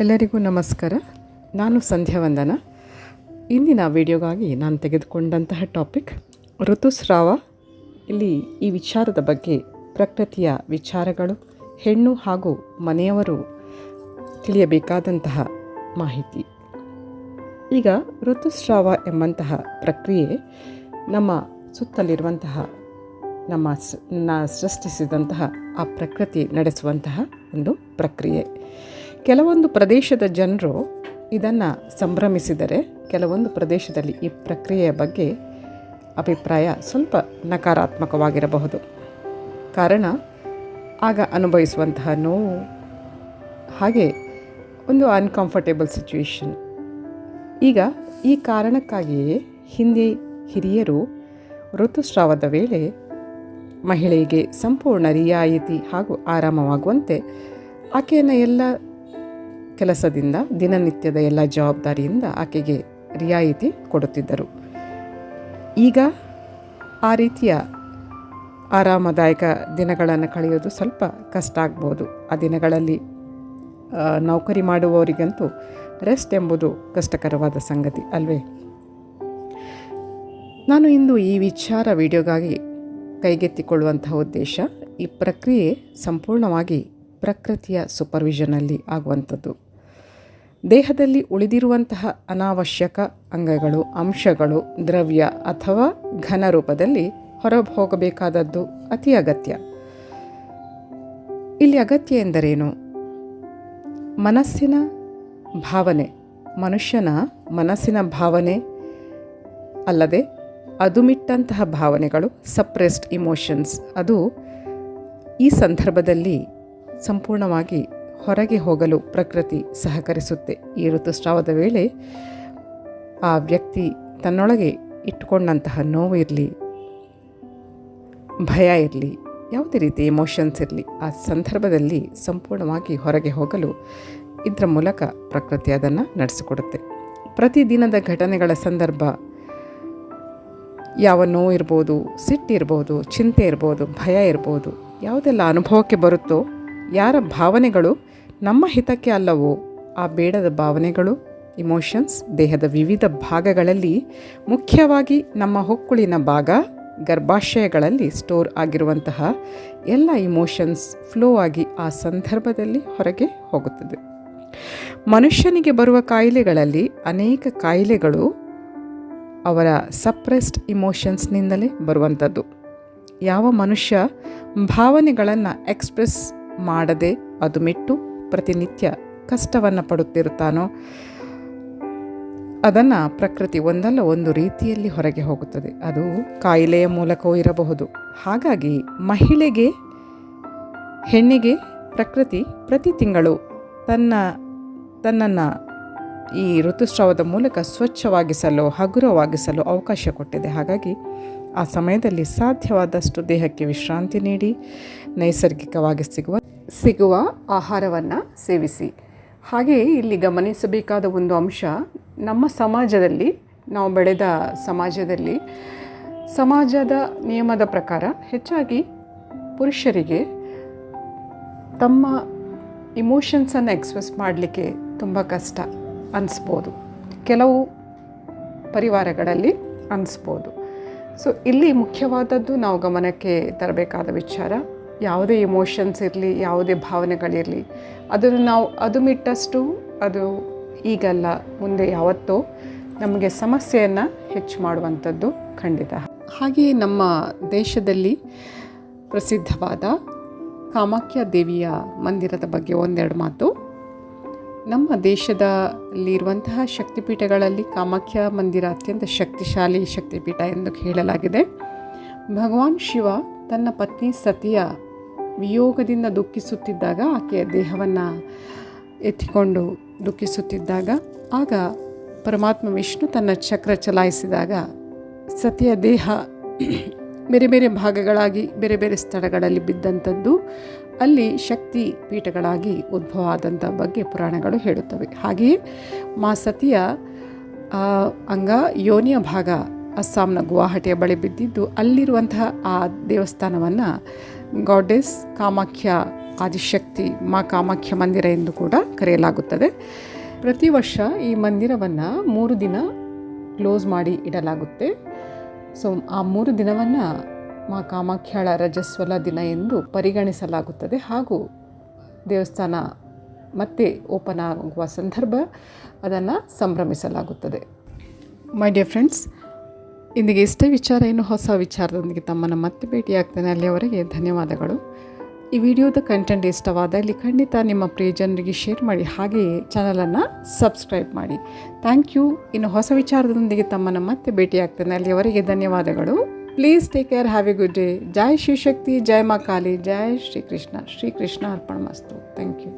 ಎಲ್ಲರಿಗೂ ನಮಸ್ಕಾರ. ನಾನು ಸಂಧ್ಯಾ ವಂದನ. ಇಂದಿನ ವಿಡಿಯೋಗಾಗಿ ನಾನು ತೆಗೆದುಕೊಂಡಂತಹ ಟಾಪಿಕ್, ಋತುಸ್ರಾವ. ಇಲ್ಲಿ ಈ ವಿಚಾರದ ಬಗ್ಗೆ ಪ್ರಕೃತಿಯ ವಿಚಾರಗಳು, ಹೆಣ್ಣು ಹಾಗೂ ಮನೆಯವರು ತಿಳಿಯಬೇಕಾದಂತಹ ಮಾಹಿತಿ. ಈಗ ಋತುಸ್ರಾವ ಎಂಬಂತಹ ಪ್ರಕ್ರಿಯೆ ನಮ್ಮ ಸುತ್ತಲಿರುವಂತಹ, ನಮ್ಮ ಸೃಷ್ಟಿಸಿದಂತಹ ಆ ಪ್ರಕೃತಿ ನಡೆಸುವಂತಹ ಒಂದು ಪ್ರಕ್ರಿಯೆ. ಕೆಲವೊಂದು ಪ್ರದೇಶದ ಜನರು ಇದನ್ನು ಸಂಭ್ರಮಿಸಿದರೆ ಕೆಲವೊಂದು ಪ್ರದೇಶದಲ್ಲಿ ಈ ಪ್ರಕ್ರಿಯೆಯ ಬಗ್ಗೆ ಅಭಿಪ್ರಾಯ ಸ್ವಲ್ಪ ನಕಾರಾತ್ಮಕವಾಗಿರಬಹುದು. ಕಾರಣ, ಆಗ ಅನುಭವಿಸುವಂತಹ ನೋವು, ಹಾಗೆ ಒಂದು ಅನ್ಕಂಫರ್ಟೇಬಲ್ ಸಿಚುವೇಶನ್ ಈಗ ಈ ಕಾರಣಕ್ಕಾಗಿಯೇ ಹಿಂದೆ ಹಿರಿಯರು ಋತುಸ್ರಾವದ ವೇಳೆ ಮಹಿಳೆಗೆ ಸಂಪೂರ್ಣ ರಿಯಾಯಿತಿ ಹಾಗೂ ಆರಾಮವಾಗುವಂತೆ ಆಕೆಯನ್ನು ಎಲ್ಲ ಕೆಲಸದಿಂದ, ದಿನನಿತ್ಯದ ಎಲ್ಲ ಜವಾಬ್ದಾರಿಯಿಂದ ಆಕೆಗೆ ರಿಯಾಯಿತಿ ಕೊಡುತ್ತಿದ್ದರು. ಈಗ ಆ ರೀತಿಯ ಆರಾಮದಾಯಕ ದಿನಗಳನ್ನು ಕಳೆಯೋದು ಸ್ವಲ್ಪ ಕಷ್ಟ ಆಗ್ಬೋದು. ಆ ದಿನಗಳಲ್ಲಿ ನೌಕರಿ ಮಾಡುವವರಿಗಂತೂ ರೆಸ್ಟ್ ಎಂಬುದು ಕಷ್ಟಕರವಾದ ಸಂಗತಿ ಅಲ್ವೇ? ನಾನು ಇಂದು ಈ ವಿಚಾರ ವಿಡಿಯೋಗಾಗಿ ಕೈಗೆತ್ತಿಕೊಳ್ಳುವಂತಹ ಉದ್ದೇಶ, ಈ ಪ್ರಕ್ರಿಯೆ ಸಂಪೂರ್ಣವಾಗಿ ಪ್ರಕೃತಿಯ ಸೂಪರ್ವಿಷನಲ್ಲಿ ಆಗುವಂಥದ್ದು. ದೇಹದಲ್ಲಿ ಉಳಿದಿರುವಂತಹ ಅನಾವಶ್ಯಕ ಅಂಗಗಳು, ಅಂಶಗಳು, ದ್ರವ್ಯ ಅಥವಾ ಘನ ರೂಪದಲ್ಲಿ ಹೊರಹೋಗಬೇಕಾದದ್ದು ಅತಿ ಅಗತ್ಯ. ಇಲ್ಲಿ ಅಗತ್ಯ ಎಂದರೇನು? ಮನಸ್ಸಿನ ಭಾವನೆ, ಮನುಷ್ಯನ ಮನಸ್ಸಿನ ಭಾವನೆ ಅಲ್ಲದೆ ಅದುಮಿಟ್ಟಂತಹ ಭಾವನೆಗಳು ಸಪ್ರೆಸ್ಡ್ ಇಮೋಷನ್ಸ್ ಅದು ಈ ಸಂದರ್ಭದಲ್ಲಿ ಸಂಪೂರ್ಣವಾಗಿ ಹೊರಗೆ ಹೋಗಲು ಪ್ರಕೃತಿ ಸಹಕರಿಸುತ್ತೆ. ಈ ಋತುಸ್ರಾವದ ವೇಳೆ ಆ ವ್ಯಕ್ತಿ ತನ್ನೊಳಗೆ ಇಟ್ಟುಕೊಂಡಂತಹ ನೋವು ಇರಲಿ, ಭಯ ಇರಲಿ, ಯಾವುದೇ ರೀತಿ ಎಮೋಷನ್ಸ್ ಇರಲಿ, ಆ ಸಂದರ್ಭದಲ್ಲಿ ಸಂಪೂರ್ಣವಾಗಿ ಹೊರಗೆ ಹೋಗಲು ಇದರ ಮೂಲಕ ಪ್ರಕೃತಿ ಅದನ್ನು ನಡೆಸಿಕೊಡುತ್ತೆ. ಪ್ರತಿದಿನದ ಘಟನೆಗಳ ಸಂದರ್ಭ ಯಾವ ನೋವು ಇರ್ಬೋದು ಸಿಟ್ಟಿರ್ಬೋದು ಚಿಂತೆ ಇರ್ಬೋದು, ಭಯ ಇರ್ಬೋದು, ಯಾವುದೆಲ್ಲ ಅನುಭವಕ್ಕೆ ಬರುತ್ತೋ, ಯಾರ ಭಾವನೆಗಳು ನಮ್ಮ ಹಿತಕ್ಕೆ ಅಲ್ಲವೋ ಆ ಬೇಡದ ಭಾವನೆಗಳು ಇಮೋಷನ್ಸ್ ದೇಹದ ವಿವಿಧ ಭಾಗಗಳಲ್ಲಿ ಮುಖ್ಯವಾಗಿ ನಮ್ಮ ಹೊಕ್ಕುಳಿನ ಭಾಗ, ಗರ್ಭಾಶಯಗಳಲ್ಲಿ ಸ್ಟೋರ್ ಆಗಿರುವಂತಹ ಎಲ್ಲ ಇಮೋಷನ್ಸ್ ಫ್ಲೋ ಆಗಿ ಆ ಸಂದರ್ಭದಲ್ಲಿ ಹೊರಗೆ ಹೋಗುತ್ತದೆ. ಮನುಷ್ಯನಿಗೆ ಬರುವ ಕಾಯಿಲೆಗಳಲ್ಲಿ ಅನೇಕ ಕಾಯಿಲೆಗಳು ಅವರ ಸಪ್ರೆಸ್ಡ್ ಇಮೋಷನ್ಸ್ನಿಂದಲೇ ಬರುವಂಥದ್ದು. ಯಾವ ಮನುಷ್ಯ ಭಾವನೆಗಳನ್ನು ಎಕ್ಸ್ಪ್ರೆಸ್ ಮಾಡದೆ ಅದು ಮಿಟ್ಟು ಪ್ರತಿನಿತ್ಯ ಕಷ್ಟವನ್ನು ಪಡುತ್ತಿರುತ್ತಾನೋ? ಅದನ್ನು ಪ್ರಕೃತಿ ಒಂದಲ್ಲ ಒಂದು ರೀತಿಯಲ್ಲಿ ಹೊರಗೆ ಹೋಗುತ್ತದೆ. ಅದು ಕಾಯಿಲೆಯ ಮೂಲಕವೂ ಇರಬಹುದು. ಹಾಗಾಗಿ ಮಹಿಳೆಗೆ, ಹೆಣ್ಣಿಗೆ ಪ್ರಕೃತಿ ಪ್ರತಿ ತಿಂಗಳು ತನ್ನ, ತನ್ನನ್ನು ಈ ಋತುಸ್ರಾವದ ಮೂಲಕ ಸ್ವಚ್ಛವಾಗಿಸಲು, ಹಗುರವಾಗಿಸಲು ಅವಕಾಶ ಕೊಟ್ಟಿದೆ. ಹಾಗಾಗಿ ಆ ಸಮಯದಲ್ಲಿ ಸಾಧ್ಯವಾದಷ್ಟು ದೇಹಕ್ಕೆ ವಿಶ್ರಾಂತಿ ನೀಡಿ, ನೈಸರ್ಗಿಕವಾಗಿ ಸಿಗುವ ಸಿಗುವ ಆಹಾರವನ್ನು ಸೇವಿಸಿ. ಹಾಗೆಯೇ ಇಲ್ಲಿ ಗಮನಿಸಬೇಕಾದ ಒಂದು ಅಂಶ, ನಮ್ಮ ಸಮಾಜದಲ್ಲಿ, ನಾವು ಬೆಳೆದ ಸಮಾಜದಲ್ಲಿ ಸಮಾಜದ ನಿಯಮದ ಪ್ರಕಾರ ಹೆಚ್ಚಾಗಿ ಪುರುಷರಿಗೆ ತಮ್ಮ ಇಮೋಷನ್ಸನ್ನು ಎಕ್ಸ್ಪ್ರೆಸ್ ಮಾಡಲಿಕ್ಕೆ ತುಂಬ ಕಷ್ಟ ಅನಿಸ್ಬೋದು. ಕೆಲವು ಪರಿವಾರಗಳಲ್ಲಿ ಅನಿಸ್ಬೋದು. ಸೊ ಇಲ್ಲಿ ಮುಖ್ಯವಾದದ್ದು ನಾವು ಗಮನಕ್ಕೆ ತರಬೇಕಾದ ವಿಚಾರ ಯಾವುದೇ ಇಮೋಷನ್ಸ್ ಇರಲಿ, ಯಾವುದೇ ಭಾವನೆಗಳಿರಲಿ, ಅದನ್ನು ನಾವು ಅದು ಮಿಟ್ಟಷ್ಟು ಅದು ಈಗಲ್ಲ, ಮುಂದೆ ಯಾವತ್ತೋ ನಮಗೆ ಸಮಸ್ಯೆಯನ್ನು ಹೆಚ್ಚು ಮಾಡುವಂಥದ್ದು ಖಂಡಿತ. ಹಾಗೆಯೇ ನಮ್ಮ ದೇಶದಲ್ಲಿ ಪ್ರಸಿದ್ಧವಾದ ಕಾಮಾಖ್ಯ ದೇವಿಯ ಮಂದಿರದ ಬಗ್ಗೆ ಒಂದೆರಡು ಮಾತು. ನಮ್ಮ ದೇಶದಲ್ಲಿರುವಂತಹ ಶಕ್ತಿಪೀಠಗಳಲ್ಲಿ ಕಾಮಾಖ್ಯ ಮಂದಿರ ಅತ್ಯಂತ ಶಕ್ತಿಶಾಲಿ ಶಕ್ತಿಪೀಠ ಎಂದು ಹೇಳಲಾಗಿದೆ. ಭಗವಾನ್ ಶಿವ ತನ್ನ ಪತ್ನಿ ಸತಿಯ ವಿಯೋಗದಿಂದ ದುಃಖಿಸುತ್ತಿದ್ದಾಗ ಆಕೆಯ ದೇಹವನ್ನು ಎತ್ತಿಕೊಂಡು ದುಃಖಿಸುತ್ತಿದ್ದಾಗ, ಆಗ ಪರಮಾತ್ಮ ವಿಷ್ಣು ತನ್ನ ಚಕ್ರ ಚಲಾಯಿಸಿದಾಗ ಸತಿಯ ದೇಹ ಬೇರೆ ಬೇರೆ ಭಾಗಗಳಾಗಿ ಬೇರೆ ಬೇರೆ ಸ್ಥಳಗಳಲ್ಲಿ ಬಿದ್ದಂಥದ್ದು, ಅಲ್ಲಿ ಶಕ್ತಿ ಪೀಠಗಳಾಗಿ ಉದ್ಭವ ಆದಂಥ ಬಗ್ಗೆ ಪುರಾಣಗಳು ಹೇಳುತ್ತವೆ. ಹಾಗೆಯೇ ಮಾ ಸತಿಯ ಅಂಗ ಯೋನಿಯ ಭಾಗ ಅಸ್ಸಾಂನ ಗುವಾಹಟಿಯ ಬಳಿ ಬಿದ್ದಿದ್ದು, ಅಲ್ಲಿರುವಂತಹ ಆ ದೇವಸ್ಥಾನವನ್ನು ಗಾಡೆಸ್ ಕಾಮಾಖ್ಯ ಆದಿಶಕ್ತಿ ಮಾ ಕಾಮಾಖ್ಯ ಮಂದಿರ ಎಂದು ಕೂಡ ಕರೆಯಲಾಗುತ್ತದೆ. ಪ್ರತಿ ವರ್ಷ ಈ ಮಂದಿರವನ್ನು ಮೂರು ದಿನ ಕ್ಲೋಸ್ ಮಾಡಿ ಇಡಲಾಗುತ್ತೆ. ಸೊ, ಆ ಮೂರು ದಿನವನ್ನು ಮಾ ಕಾಮಾಖ್ಯಳ ರಜಸ್ವಲ ದಿನ ಎಂದು ಪರಿಗಣಿಸಲಾಗುತ್ತದೆ. ಹಾಗೂ ದೇವಸ್ಥಾನ ಮತ್ತೆ ಓಪನ್ ಆಗುವ ಸಂದರ್ಭ ಅದನ್ನು ಸಂಭ್ರಮಿಸಲಾಗುತ್ತದೆ. ಮೈ ಡಿಯರ್ ಫ್ರೆಂಡ್ಸ್ ಇಂದಿಗೆ ಇಷ್ಟೇ ವಿಚಾರ, ಇನ್ನು ಹೊಸ ವಿಚಾರದೊಂದಿಗೆ ತಮ್ಮನ್ನು ಮತ್ತೆ ಭೇಟಿಯಾಗ್ತೇನೆ. ಅಲ್ಲಿಯವರೆಗೆ ಧನ್ಯವಾದಗಳು. ಈ ವಿಡಿಯೋದ ಕಂಟೆಂಟ್ ಇಷ್ಟವಾದ ಇಲ್ಲಿ ಖಂಡಿತ ನಿಮ್ಮ ಪ್ರಿಯಜನರಿಗೆ ಶೇರ್ ಮಾಡಿ, ಹಾಗೆಯೇ ಚಾನಲನ್ನು ಸಬ್ಸ್ಕ್ರೈಬ್ ಮಾಡಿ. Thank you. ಇನ್ನು ಹೊಸ ವಿಚಾರದೊಂದಿಗೆ ತಮ್ಮನ್ನು ಮತ್ತೆ ಭೇಟಿಯಾಗ್ತೇನೆ. ಅಲ್ಲಿಯವರೆಗೆ ಧನ್ಯವಾದಗಳು. Please take care, have a good day. ಜೈ ಶಿವಶಕ್ತಿ ಜೈ ಮಾ ಕಾಲಿ, ಜೈ ಶ್ರೀಕೃಷ್ಣ ಶ್ರೀಕೃಷ್ಣ ಅರ್ಪಣ ಮಸ್ತು. Thank you.